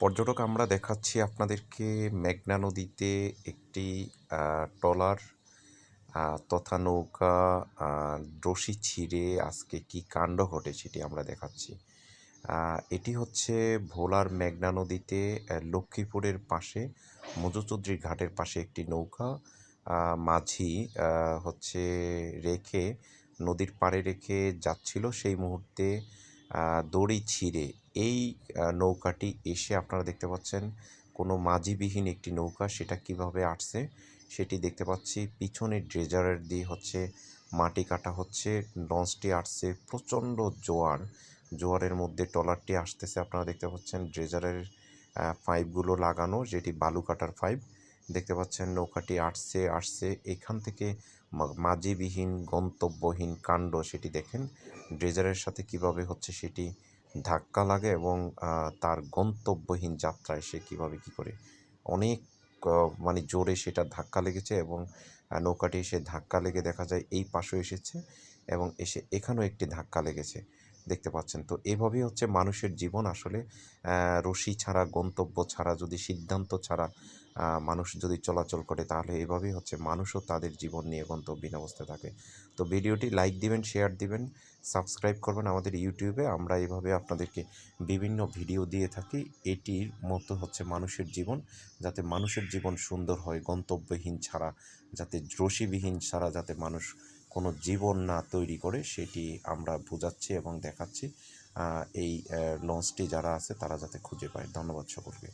পর্যটক আমরা দেখাচ্ছি আপনাদেরকে মেঘনা নদীতে একটি ট্রলার তথা নৌকা রশি ছিঁড়ে আজকে কি কাণ্ড ঘটে সেটি আমরা দেখাচ্ছি। এটি হচ্ছে ভোলার মেঘনা নদীতে লক্ষ্মীপুরের পাশে মজুচৌধুরী ঘাটের পাশে একটি নৌকা মাঝি হচ্ছে রেখে, নদীর পাড়ে রেখে যাচ্ছিল। সেই মুহূর্তে দড়ি ছিঁড়ে এই নৌকাটি এসে আপনারা দেখতে পাচ্ছেন কোনো মাঝিবিহীন একটি নৌকা সেটা কীভাবে আসছে সেটি দেখতে পাচ্ছি। পিছনে ড্রেজারের দিয়ে হচ্ছে মাটি কাটা হচ্ছে লঞ্চটি আসছে প্রচণ্ড জোয়ার। জোয়ারের মধ্যে ট্রলারটি আসতেছে, আপনারা দেখতে পাচ্ছেন ড্রেজারের পাইপগুলো লাগানো, যেটি বালু কাটার পাইপ। দেখতে পাচ্ছেন নৌকাটি আসছে আসছে। এখান থেকে মাঝিবিহীন, গন্তব্যহীন কাণ্ড সেটি দেখেন। ড্রেজারের সাথে কীভাবে হচ্ছে সেটি ধাক্কা লাগে এবং তার গন্তব্যহীন যাত্রায় সে কীভাবে কী করে। অনেক মানে জোরে সেটা ধাক্কা লেগেছে এবং নৌকাটি এসে ধাক্কা লেগে দেখা যায় এই পাশে এসেছে এবং এসে এখানেও একটি ধাক্কা লেগেছে। দেখতে পাচ্ছেন। তো এভাবেই হচ্ছে মানুষের জীবন আসলে রশি ছাড়া, গন্তব্য ছাড়া, যদি সিদ্ধান্ত ছাড়া মানুষ যদি চলাচল করে, তাহলে এভাবেই হচ্ছে মানুষও তাদের জীবন নিয়ে গন্তব্যহীন অবস্থায় থাকে। তো ভিডিওটি লাইক দিবেন, শেয়ার দিবেন, সাবস্ক্রাইব করবেন আমাদের ইউটিউবে। আমরা এভাবে আপনাদেরকে বিভিন্ন ভিডিও দিয়ে থাকি। এটির মতো হচ্ছে মানুষের জীবন, যাতে মানুষের জীবন সুন্দর হয়, গন্তব্যহীন ছাড়া, যাতে রশিবিহীন ছাড়া, যাতে মানুষ কোনো জীবন না তৈরি করে সেটি আমরা বোঝাচ্ছি এবং দেখাচ্ছি এই লঞ্চটি যারা আছে তারা যাতে খুঁজে পায়। ধন্যবাদ সকলকে।